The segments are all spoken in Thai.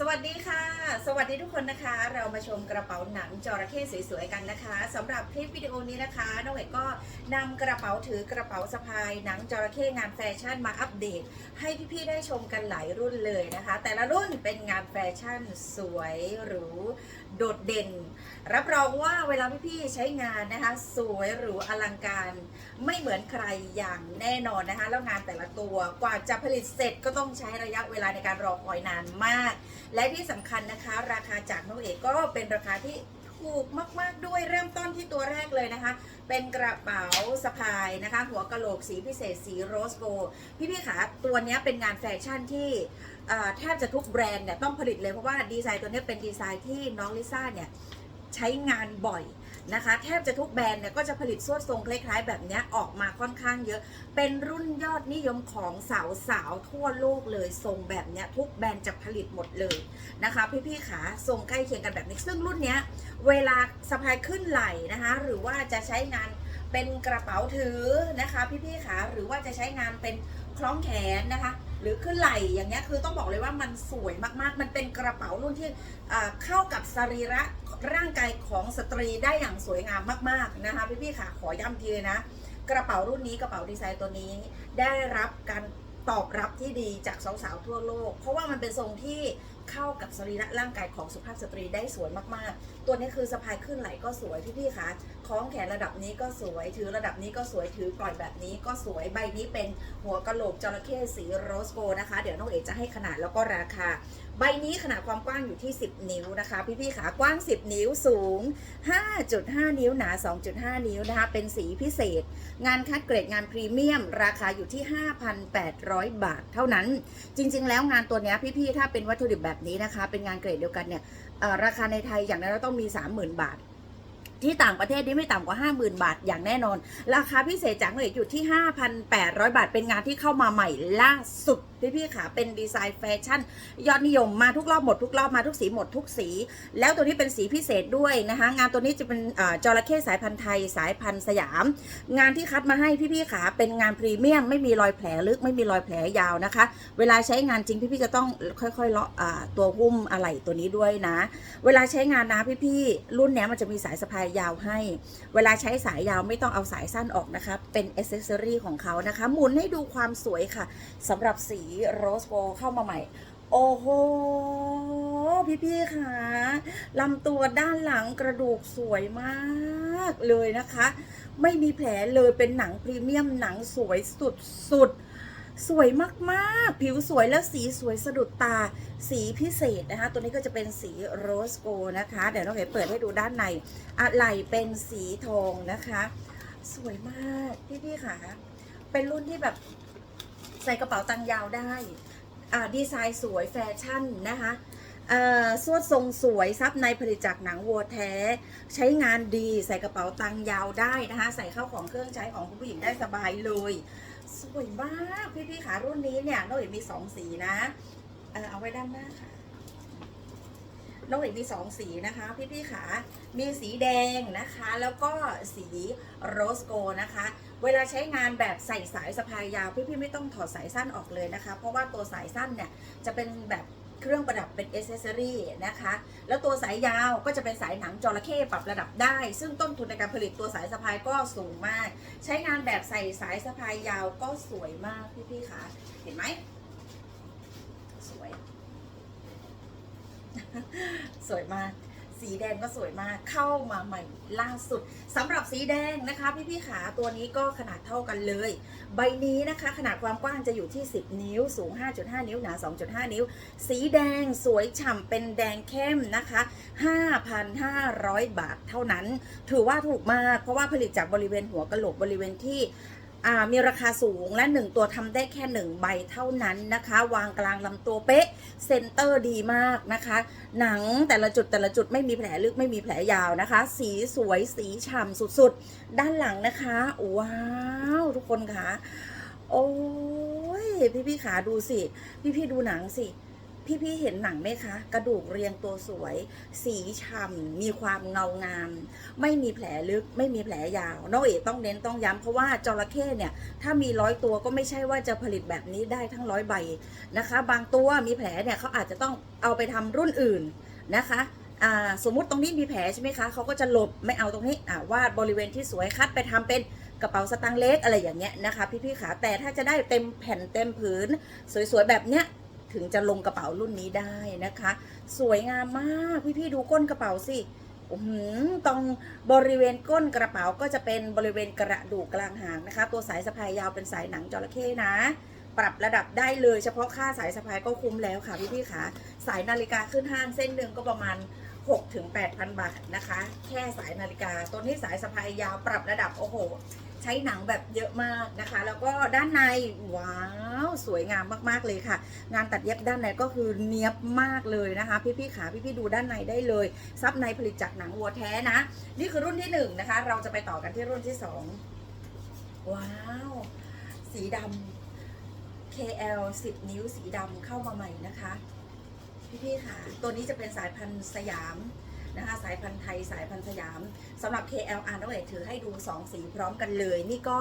สวัสดีค่ะ สวัสดีทุกคนนะคะ เรามาชมกระเป๋าหนังจระเข้สวยๆกันนะคะสำหรับคลิปวิดีโอนี้นะคะน้องเอกก็นำกระเป๋าถือกระเป๋าสะพายหนังจระเข้งานแฟชั่นมาอัปเดต ให้พี่ๆได้ชมกันหลายรุ่นเลยนะคะ แต่ละรุ่นเป็นงานแฟชั่นสวยหรูโดดเด่น รับรองว่าเวลาพี่ๆใช้งานนะคะ สวยหรูอลังการไม่เหมือนใครอย่างแน่นอนนะคะ แล้วงานแต่ละตัวกว่าจะผลิตเสร็จก็ต้องใช้ระยะเวลาในการรอคอยนานมากและที่สำคัญนะคะ ราคาจากน้องเอกก็เป็นราคาที่ถูกมาก ๆ ด้วยเริ่มต้นที่ตัวแรกเลยนะคะ เป็นกระเป๋าสะพายนะคะ หัวกะโหลกสีพิเศษสีโรสโกพี่ๆขาตัวนี้เป็นงานแฟชั่นที่แทบจะทุกแบรนด์เนี่ยต้องผลิตเลยเพราะว่าดีไซน์ตัวนี้เป็นดีไซน์ที่น้องลิซ่าเนี่ยใช้งานบ่อย นะคะแทบจะทุกแบรนด์เนี่ยก็จะผลิตสวดทรงคล้ายๆ แบบนี้ออกมาค่อนข้างเยอะ เป็นรุ่นยอดนิยมของสาวๆทั่วโลกเลยทรงแบบนี้ทุกแบรนด์จะผลิตหมดเลยนะคะพี่ๆขาทรงใกล้เคียงกันแบบนี้ซึ่งรุ่นเนี้ยเวลาสะพายขึ้นไหล่นะคะหรือว่าจะใช้งานเป็นกระเป๋าถือนะคะพี่ๆขาหรือว่าจะใช้งานเป็นคล้องแขนนะคะหรือขึ้นไหล่อย่างเงี้ยคือต้องบอกเลยว่ามันสวยมากๆ มันเป็นกระเป๋ารุ่นที่เข้ากับสรีระ ร่างกายของสตรีได้อย่างสวยงามมากๆนะคะพี่ๆขาขอย้ำทีเลยนะ กระเป๋ารุ่นนี้กระเป๋าดีไซน์ตัวนี้ ได้รับการตอบรับที่ดีจากสาวๆทั่วโลก เพราะว่ามันเป็นทรงที่เข้ากับสรีระร่างกายของสุภาพสตรีได้สวยมากๆ ตัวนี้คือสะพายขึ้นไหล่ก็สวยพี่ๆคะ คล้องแขนระดับนี้ก็สวย ถือระดับนี้ก็สวย ถือปล่อยแบบนี้ก็สวย ใบนี้เป็นหัวกะโหลกจระเข้สีโรสโกนะคะ เดี๋ยวน้องเอ๋จะให้ขนาดแล้วก็ราคา ใบนี้ขนาดความกว้างอยู่ที่ 10 นิ้วนะคะ พี่ๆขากว้าง 10 นิ้วสูง 5.5 นิ้วหนา 2.5 นิ้วนะคะ เป็นสีพิเศษ งานคัดเกรดงานพรีเมียม ราคาอยู่ที่ 5,800 บาทเท่านั้น จริง ๆ แล้วงานตัวนี้พี่ๆถ้าเป็นวัตถุดิบแบบนี้นะคะ เป็นงานเกรดเดียวกันเนี่ยราคาในไทยอย่างนั้นเราต้องมี 30,000 บาท ที่ต่างประเทศนี่ไม่ต่ำกว่า 50,000 บาทอย่างแน่นอน ราคาพิเศษจากหน่วยอยู่ที่ 5,800 บาท เป็นงานที่เข้ามาใหม่ล่าสุดพี่ๆค่ะเป็นดีไซน์แฟชั่น ยอดนิยมมาทุกรอบหมดทุกรอบมาทุกสีหมดทุกสี แล้วตัวนี้เป็นสีพิเศษด้วยนะคะ งานตัวนี้จะเป็นอ่าจระเข้สายพันธุ์ไทยสายพันธุ์สยาม งานที่คัดมาให้พี่ๆขาเป็นงานพรีเมียมไม่มีรอยแผลลึกไม่มีรอยแผลยาวนะคะ เวลาใช้งานจริงพี่ๆจะต้องค่อยๆเลาะตัวหุ้มอะไหล่ตัวนี้ด้วยนะ เวลาใช้งานนะพี่ๆรุ่นนี้มันจะมีสายสะพายยาวให้ เวลาใช้สายยาวไม่ต้องเอาสายสั้นออกนะคะเป็นอ c เซสซอรีของเขานะคะหมุนให้ดูความสวยค่ะสำหรับสีโรสโกเข้ามาใหม่ โอ้โห พี่ๆค่ะลำตัวด้านหลังกระดูกสวยมากเลยนะคะ ไม่มีแผลเลยเป็นหนังพรีเมียมหนังสวยสุดๆสวยมากๆ ผิวสวยและสีสวยสะดุดตา สีพิเศษนะคะ ตัวนี้ก็จะเป็นสีโรสโกนะคะ เดี๋ยวน้องเอ๋เปิดให้ดูด้านใน อะไรเป็นสีทองนะคะ สวยมาก พี่ๆค่ะ เป็นรุ่นที่แบบ ใส่กระเป๋าตังค์ยาวได้ดีไซน์สวยแฟชั่นนะคะเอ่อสวดทรงสวยซับในผลิตจากหนังวัวแท้ ใช้งานดีใส่กระเป๋าตังค์ยาวได้นะคะ ใส่เข้าของเครื่องใช้ของคุณผู้หญิงได้สบายเลย สวยมาก พี่ๆขารุ่นนี้เนี่ยน้องเอ๋มีสองสีนะ เอาไว้ด้านหน้าค่ะ น้องเอกมีสองสีนะคะ พี่ๆขามีสีแดงนะคะ แล้วก็สีโรสโกนะคะ เวลาใช้งานแบบใส่สายสะพายยาว พี่ๆไม่ต้องถอดสายสั้นออกเลยนะคะ เพราะว่าตัวสายสั้นเนี่ยจะเป็นแบบเครื่องประดับเป็นเอเซสซอรี่นะคะ แล้วตัวสายยาวก็จะเป็นสายหนังจระเข้ปรับระดับได้ ซึ่งต้นทุนในการผลิตตัวสายสะพายก็สูงมาก ใช้งานแบบใส่สายสะพายยาวก็สวยมากพี่ๆคะเห็นไหมสวย สวยมาก สีแดงก็สวยมากเข้ามาใหม่ล่าสุดสำหรับสีแดงนะคะ พี่ๆขาตัวนี้ก็ขนาดเท่ากันเลย ใบนี้นะคะ ขนาดความกว้างจะอยู่ที่ 10 นิ้ว สูง 5.5 นิ้วหนา 2.5 นิ้ว สีแดงสวยฉ่ำเป็นแดงเข้มนะคะ 5,500 บาทเท่านั้น ถือว่าถูกมากเพราะว่าผลิตจากบริเวณหัวกะโหลกบริเวณที่ มีราคาสูงและ 1 ตัวทำได้แค่ 1 ใบเท่านั้นนะคะ วางกลางลำตัวเป๊ะเซนเตอร์ดีมากนะคะ หนังแต่ละจุดแต่ละจุดไม่มีแผลลึกไม่มีแผลยาวนะคะ สีสวยสีฉ่ำสุดๆ ด้านหลังนะคะ ว้าว ทุกคนคะโอ้ย พี่ๆขาดูสิ พี่ๆดูหนังสิ พี่ๆเห็นหนังไหมคะ กระดูกเรียงตัวสวย สีฉ่ำมีความเงางาม ไม่มีแผลลึกไม่มีแผลยาว น้องเอ๋ต้องเน้นต้องย้ำเพราะว่าจระเข้เนี่ย ถ้ามีร้อยตัวก็ไม่ใช่ว่าจะผลิตแบบนี้ได้ทั้งร้อยใบนะคะ บางตัวมีแผลเนี่ยเขาอาจจะต้องเอาไปทำรุ่นอื่นนะคะสมมุติตรงนี้มีแผลใช่ไหมคะเขาก็จะหลบไม่เอาตรงนี้วาดบริเวณที่สวยคัดไปทำเป็นกระเป๋าสตางค์เล็กอะไรอย่างเงี้ยนะคะ พี่ๆขาแต่ถ้าจะได้เต็มแผ่นเต็มผืน สวยๆแบบเนี้ย ถึงจะลงกระเป๋ารุ่นนี้ได้นะคะ สวยงามมากพี่ๆดูก้นกระเป๋าสิอื้อหือตรงบริเวณก้นกระเป๋าก็จะเป็นบริเวณกระดูกกลางหางนะคะ ตัวสายสะพายยาวเป็นสายหนังจระเข้นะ ปรับระดับได้เลยเฉพาะค่าสายสะพายก็คุ้มแล้วค่ะพี่ๆค่ะ สายนาฬิกาขึ้นห้างเส้นหนึ่งก็ประมาณ6-8,000 บาทนะคะ แค่สายนาฬิกาตัวนี้สายสะพายยาวปรับระดับโอ้โห ใช้หนังแบบเยอะมากนะคะ แล้วก็ด้านในว้าวสวยงามมากๆเลยค่ะ งานตัดเย็บด้านในก็คือเนียบมากเลยนะคะ พี่ๆขาพี่ๆดูด้านในได้เลยซับในผลิตจากหนังวัวแท้นะ นี่คือรุ่นที่หนึ่งนะคะ เราจะไปต่อกันที่รุ่นที่สองว้าว สีดำ KL 10 นิ้วสีดำเข้ามาใหม่นะคะ พี่ๆค่ะ ตัวนี้จะเป็นสายพันธุ์สยาม นะคะสายพันธุ์ไทยสายพันธุ์สยามสำหรับ KL อ่านเอาไว้ถือให้ดู 2 สีพร้อมกันเลย นี่ก็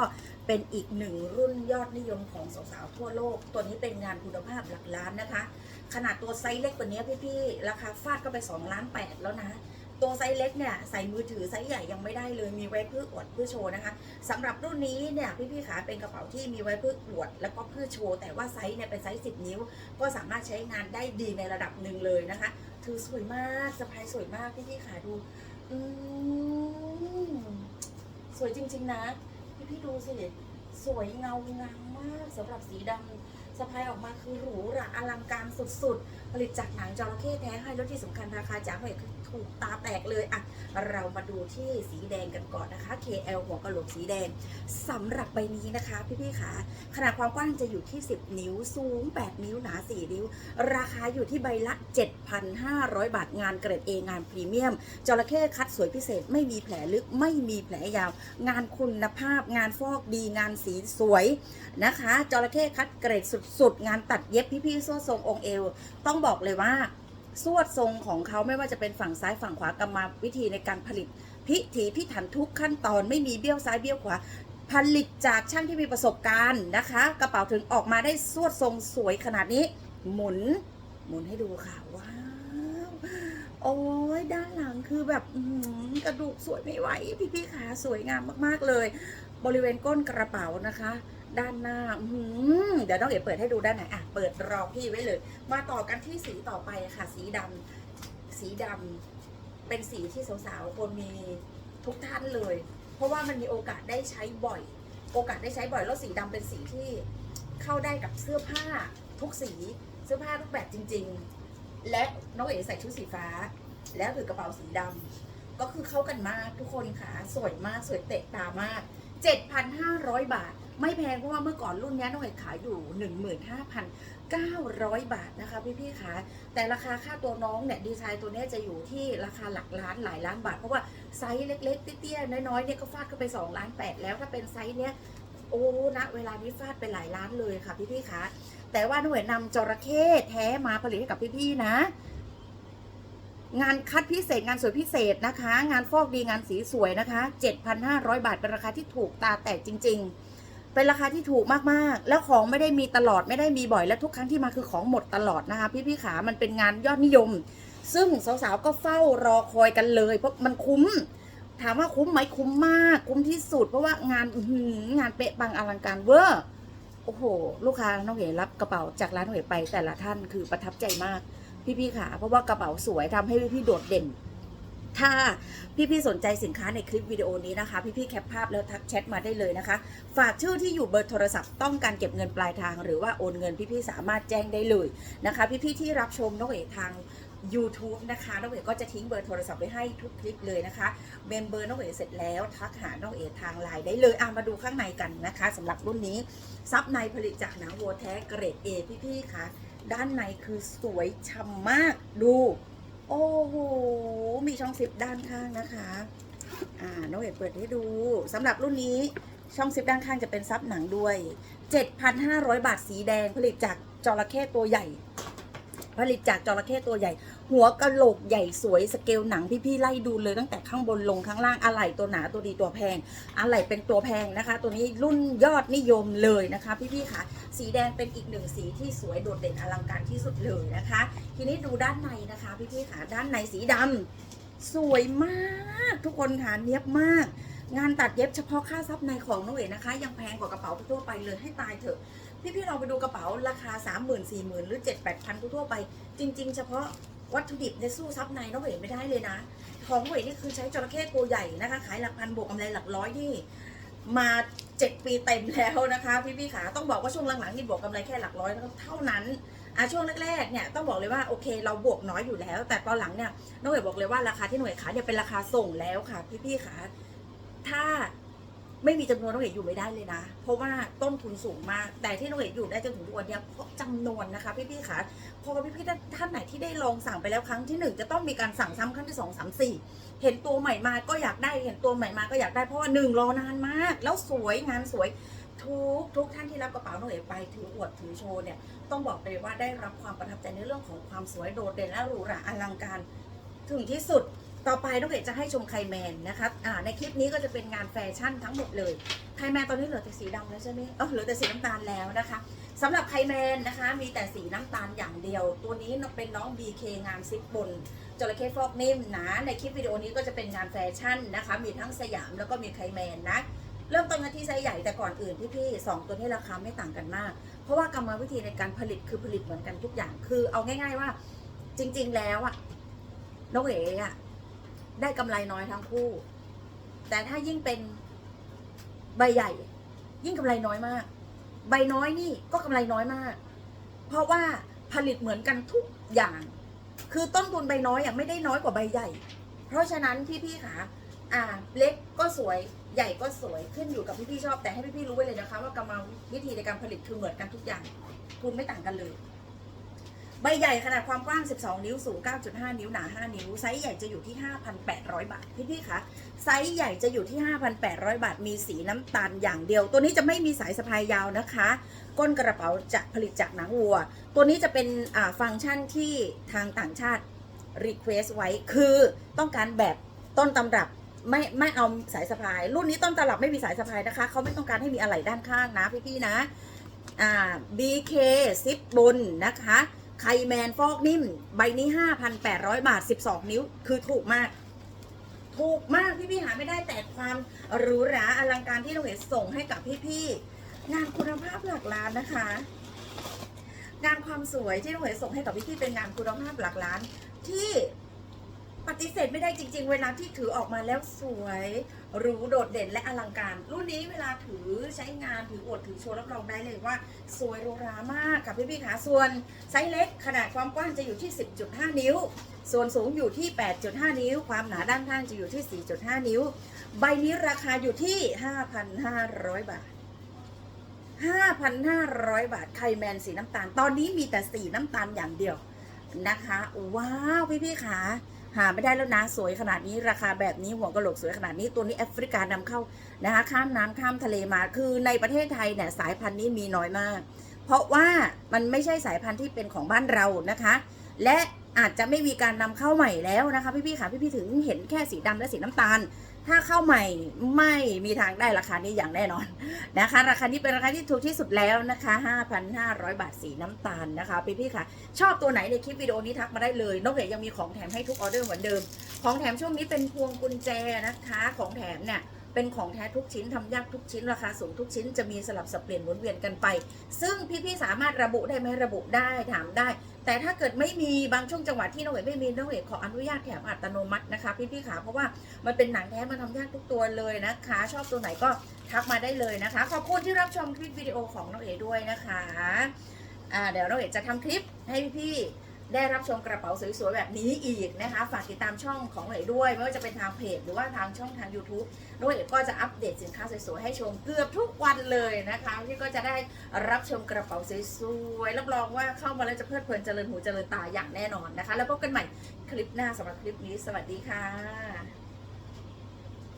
เป็นอีกหนึ่งรุ่นยอดนิยมของสาวๆทั่วโลก ตัวนี้เป็นงานคุณภาพหลักล้านนะคะ ขนาดตัวไซส์เล็กกว่านี้พี่ๆราคาฟาดก็ไป2ล้าน8แล้วนะตัวไซส์เล็กเนี่ยใส่มือถือไซส์ใหญ่ยังไม่ได้เลยมีไว้เพื่ออวดเพื่อโชว์นะคะสำหรับรุ่นนี้เนี่ยพี่ๆขาเป็นกระเป๋าที่มีไว้เพื่ออวด แล้วก็เพื่อโชว์แต่ว่าไซส์เนี่ยเป็นไซส์10 นิ้ว ก็สามารถใช้งานได้ดีในระดับหนึ่งเลยนะคะ คือสวยมากสะพายสวยมากพี่พี่ขาดู อืมสวยจริง ๆ นะ พี่พี่ดูสิ สวยเงางามมากสำหรับสีดำ สะพายออกมาคือหรูหราอลังการสุดๆ ผลิตจากหนังจระเข้แท้ให้แล้วที่สำคัญราคาจ้าเหยถูกตาแตกเลยอะเรามาดูที่สีแดงกันก่อนนะคะ KL หัวกระโหลกสีแดงสำหรับใบนี้นะคะพี่ๆขาขนาดความกว้างจะอยู่ที่ 10 นิ้วสูง 8 นิ้วหนา 4 นิ้ว ราคาอยู่ที่ใบละ 7,500 บาทงานเกรด A งานพรีเมียมจระเข้คัดสวยพิเศษไม่มีแผลลึกไม่มีแผลยาว งานคุณภาพงานฟอกดีงานสีสวยนะคะจระเข้คัดเกรดสุดๆงานตัดเย็บพี่ๆสวดทรงองค์เอว ต้องบอกเลยว่า สวดทรงของเขาไม่ว่าจะเป็นฝั่งซ้ายฝั่งขวากรรมวิธีในการผลิต พิถีพิถันทุกขั้นตอนไม่มีเบี้ยวซ้ายเบี้ยวขวาผลิตจากช่างที่มีประสบการณ์นะคะ กระเป๋าถึงออกมาได้สวดทรงสวยขนาดนี้ หมุน หมุนให้ดูค่ะว้าวโอ้ยด้านหลังคือแบบกระดูกสวยไม่ไหว พี่ๆขาสวยงามมากๆเลย บริเวณก้นกระเป๋านะคะ ด้านหน้าเดี๋ยวน้องเอ๋เปิดให้ดูด้านไหนอะเปิดรอพี่ไว้เลย มาต่อกันที่สีต่อไปค่ะ สีดำสีดำเป็นสีที่สาวๆคนมีทุกท่านเลย เพราะว่ามันมีโอกาสได้ใช้บ่อย โอกาสได้ใช้บ่อยแล้วสีดำเป็นสีที่เข้าได้กับเสื้อผ้าทุกสีเสื้อผ้าทุกแบบจริง ๆ และน้องเอ๋ใส่ชุดสีฟ้า แล้วถือกระเป๋าสีดำก็คือเข้ากันมากทุกคนค่ะ สวยมากสวยเตะตามาก 7,500 บาท ไม่แพงเพราะว่าเมื่อก่อนรุ่นนี้น้องเอ๋ขายอยู่ 15,900 บาทนะคะพี่ๆคะแต่ราคาค่าตัวน้องเนี่ยดีไซน์ตัวนี้จะอยู่ที่ราคาหลักล้านหลายล้านบาท เพราะว่าไซส์เล็ก ๆ เตี้ยๆน้อยๆเนี่ยก็ฟาดเข้าไป2ล้าน8แล้วถ้าเป็นไซส์เนี้ยโอ้ณเวลานี้ฟาดไปหลายล้านเลยค่ะพี่ๆคะแต่ว่าน้องเอ๋นำจระเข้แท้มาผลิตให้กับพี่ๆนะงานคัดพิเศษงานสวยพิเศษนะคะ งานฟอกดีงานสีสวยนะคะ 7,500 บาทเป็นราคาที่ถูกตาแตกจริง ๆ เป็นราคาที่ถูกมากๆ แล้วของไม่ได้มีตลอดไม่ได้มีบ่อย และทุกครั้งที่มาคือของหมดตลอดนะคะ พี่ๆขามันเป็นงานยอดนิยม ซึ่งสาวๆก็เฝ้ารอคอยกันเลย เพราะมันคุ้ม ถามว่าคุ้มไหมคุ้มมาก คุ้มที่สุด เพราะว่างานงานเป๊ะปังอลังการเวอร์โอ้โห ลูกค้าน้องเอ๋รับกระเป๋าจากร้านเอ๋ไปแต่ละท่านคือประทับใจมากพี่ๆค่ะเพราะว่ากระเป๋าสวยทำให้พี่ๆโดดเด่น ถ้าพี่ๆสนใจสินค้าในคลิปวิดีโอนี้นะคะ พี่ๆแคปภาพแล้วทักแชทมาได้เลยนะคะ ฝากชื่อที่อยู่เบอร์โทรศัพท์ต้องการเก็บเงินปลายทาง หรือว่าโอนเงินพี่ๆสามารถแจ้งได้เลยนะคะ พี่ๆที่รับชมน้องเอ๋ทาง YouTube นะคะน้องเอ๋ก็จะทิ้งเบอร์โทรศัพท์ไว้ให้ทุกคลิปเลยนะคะเมมเบอร์น้องเอ๋เสร็จแล้วทักหาน้องเอ๋ทางไลน์ได้เลยอะมาดูข้างในกันนะคะสำหรับรุ่นนี้ซับในผลิตจากหนังวัวแท้เกรด A พี่ๆค่ะด้านในคือสวยช่ำมากดู โอ้โห มีช่องซิปด้านข้างนะคะ อ่า น้องเอกเปิดให้ดู สำหรับรุ่นนี้ช่องซิปด้านข้างจะเป็นซับหนังด้วย 7,500 บาทสีแดงผลิตจากจระเข้ตัวใหญ่ ผลิตจากจระเข้ตัวใหญ่ หัวกะโหลกใหญ่สวยสเกลหนังพี่ๆไล่ดูเลยตั้งแต่ข้างบนลงข้างล่างอะไหล่ตัวหนาตัวดีตัวแพงอะไหล่เป็นตัวแพงนะคะ ตัวนี้รุ่นยอดนิยมเลยนะคะ พี่ๆค่ะ สีแดงเป็นอีกหนึ่งสีที่สวยโดดเด่นอลังการที่สุดเลยนะคะ ทีนี้ดูด้านในนะคะพี่ๆค่ะด้านในสีดำสวยมากทุกคนค่ะเนียบมากงานตัดเย็บเฉพาะค่าซับในของน้องเอ๋นะคะ ยังแพงกว่ากระเป๋าทั่วไปเลยให้ตายเถอะ พี่ๆเราไปดูกระเป๋าราคา 3 0 0 0 0 4 0 0 0 0 หรือ 7 8 0 0 0ทั่วไป จริง ๆ เฉพาะ วัตถุดิบในสู้ซับในน้องเอ๋ไม่ได้เลยนะ ของน้องเอ๋นี่คือใช้จระเข้ตัวใหญ่นะคะ ขายหลักพันบวกกำไรหลักร้อยนี่มา7ปีเต็มแล้วนะคะ พี่ๆขาต้องบอกว่าช่วงหลังๆนี่บวกกำไรแค่หลักร้อยเท่านั้นอะช่วงแรกๆเนี่ยต้องบอกเลยว่าโอเค เราบวกน้อยอยู่แล้ว แต่ตอนหลังเนี่ยน้องเอ๋บอกเลยว่าราคาที่หน่วยขายเนี่ยเป็นราคาส่งแล้วค่ะ พี่ๆขาถ้า ไม่มีจำนวนน้องเอกอยู่ไม่ได้เลยนะ เพราะว่าต้นทุนสูงมาก แต่ที่น้องเอกอยู่ได้จนถึงทุกวันนี้เพราะจำนวนนะคะพี่ๆค่ะพอพี่ๆท่านไหนที่ได้ลองสั่งไปแล้วครั้งที่หนึ่งจะต้องมีการสั่งซ้ำครั้งที่สองสามสี่เห็นตัวใหม่มาก็อยากได้เห็นตัวใหม่มาก็อยากได้เพราะว่าหนึ่งรอนานมาก แล้วสวยงานสวยทุกทุกท่านที่รับกระเป๋าน้องเอกไปถืออวดถือโชว์เนี่ยต้องบอกเลยว่าได้รับความประทับใจในเรื่องของความสวยโดดเด่นและหรูหราอลังการถึงที่สุด ต่อไปน้องเอกจะให้ชมไคแมนนะคะอ่าในคลิปนี้ก็จะเป็นงานแฟชั่นทั้งหมดเลยไคแมนตอนนี้เหลือแต่สีดำแล้วใช่ไหมเออเหลือแต่สีน้ำตาลแล้วนะคะสำหรับไคแมนนะคะ มีแต่สีน้ำตาลอย่างเดียว ตัวนี้เป็นน้อง BK งานซิปบนจระเข้ฟอกนิ่มนะในคลิปวิดีโอนี้ก็จะเป็นงานแฟชั่นนะคะ มีทั้งสยามแล้วก็มีไคแมนนะเริ่มต้นกันที่ไซส์ใหญ่แต่ก่อนอื่นพี่ๆสองตัวนี้ราคาไม่ต่างกันมาก เพราะว่ากรรมวิธีในการผลิตคือผลิตเหมือนกันทุกอย่างคือ เอาง่าย ๆว่า จริง ๆ แล้วอะน้องเอ๋อะ ได้กำไรน้อยทั้งคู่ แต่ถ้ายิ่งเป็นใบใหญ่ ยิ่งกำไรน้อยมาก ใบน้อยนี่ก็กำไรน้อยมาก เพราะว่าผลิตเหมือนกันทุกอย่าง คือต้นทุนใบน้อยอะไม่ได้น้อยกว่าใบใหญ่ เพราะฉะนั้นพี่ๆค่ะอ่า เล็กก็สวยใหญ่ก็สวยขึ้นอยู่กับพี่ๆชอบ แต่ให้พี่ๆรู้ไว้เลยนะคะ ว่ากรรมวิธีในการผลิตคือเหมือนกันทุกอย่างทุนไม่ต่างกันเลย ใบใหญ่ขนาดความกว้าง 12 นิ้ว สูง 9.5 นิ้ว หนา 5 นิ้ว ไซส์ใหญ่จะอยู่ที่ 5,800 บาท พี่ๆคะไซส์ใหญ่จะอยู่ที่ 5,800 บาท มีสีน้ำตาลอย่างเดียว ตัวนี้จะไม่มีสายสะพายยาวนะคะ ก้นกระเป๋าจะผลิตจากหนังวัว ตัวนี้จะเป็นฟังก์ชันที่ทางต่างชาติ Request ไว้ คือต้องการแบบต้นตำรับไม่ไม่เอาสายสะพาย รุ่นนี้ต้นตำรับไม่มีสายสะพายนะคะ เขาไม่ต้องการให้มีอะไหล่ด้านข้างนะพี่ๆนะอ่า BK ซิปบนนะคะ ไคแมนฟอกนิ่ม ใบนี้ 5,800 บาท 12 นิ้ว คือถูกมาก ถูกมากพี่พี่หาไม่ได้แต่ความหรูหราอลังการที่เราเห็นส่งให้กับพี่พี่งานคุณภาพหลักล้านนะคะ งานความสวยที่เราเห็นส่งให้กับพี่พี่เป็นงานคุณภาพหลักล้านที่ ปฏิเสธไม่ได้จริง ๆ เวลาที่ถือออกมาแล้วสวยหรูโดดเด่นและอลังการ รุ่นนี้เวลาถือใช้งานถืออวดถือโชว์รับรองได้เลยว่า สวยหรูหรามากค่ะพี่พี่ๆค่ะส่วนไซส์เล็กขนาดความกว้างจะอยู่ที่ 10.5 นิ้ว ส่วนสูงอยู่ที่ 8.5 นิ้ว ความหนาด้านข้างจะอยู่ที่ 4.5 นิ้ว ใบนี้ราคาอยู่ที่ 5,500 บาท5,500 บาท ไคแมนสีน้ำตาล ตอนนี้มีแต่สีน้ำตาลอย่างเดียวนะคะ ว้าว พี่พี่ๆค่ะ หาไม่ได้แล้วนะสวยขนาดนี้ราคาแบบนี้หัวกะโหลกสวยขนาดนี้ตัวนี้แอฟริกานำเข้านะคะข้ามน้ำข้ามทะเลมาคือในประเทศไทยเนี่ยสายพันธุ์นี้มีน้อยมาก เพราะว่ามันไม่ใช่สายพันธุ์ที่เป็นของบ้านเรานะคะ และอาจจะไม่มีการนำเข้าใหม่แล้วนะคะพี่ๆค่ะพี่ๆถึงเห็นแค่สีดำและสีน้ำตาล ถ้าเข้าใหม่ไม่มีทางได้ราคานี้อย่างแน่นอนนะคะ ราคานี้เป็นราคาที่ถูกที่สุดแล้วนะคะ 5,500 บาทสีน้ำตาลนะคะพี่ๆค่ะ ชอบตัวไหนในคลิปวิดีโอนี้ทักมาได้เลยนกเอ๋ยังมีของแถมให้ทุกออเดอร์เหมือนเดิม ของแถมช่วงนี้เป็นพวงกุญแจนะคะ ของแถมเนี่ย เป็นของแท้ทุกชิ้นทำยากทุกชิ้นราคาสูงทุกชิ้นจะมีสลับสับเปลี่ยนหมุนเวียนกันไป ซึ่งพี่ๆสามารถระบุได้ไหมระบุได้ถามได้ แต่ถ้าเกิดไม่มีบางช่วงจังหวะที่น้องเอ๋ไม่มีน้องเอ๋ขออนุญาตแถมอัตโนมัตินะคะพี่ๆขาเพราะว่ามันเป็นหนังแท้มันทำยากทุกตัวเลยนะคะ ชอบตัวไหนก็ทักมาได้เลยนะคะ ขอบคุณที่รับชมคลิปวิดีโอของน้องเอ๋ด้วยนะคะอ่าเดี๋ยวน้องเอ๋จะทำคลิปให้พี่ๆ ได้รับชมกระเป๋าสวยๆแบบนี้อีกนะคะ ฝากติดตามช่องของหน่อยด้วย ไม่ว่าจะเป็นทางเพจหรือว่าทางช่องทาง YouTube น้อยก็จะอัปเดตสินค้าสวยๆให้ชมเกือบทุกวันเลยนะคะที่ก็จะได้รับชมกระเป๋าสวยๆรับรองว่าเข้ามาแล้วจะเพลิดเพลินเจริญหูเจริญตาอย่างแน่นอนนะคะ แล้วพบกันใหม่คลิปหน้าสำหรับคลิปนี้ สวัสดีค่ะ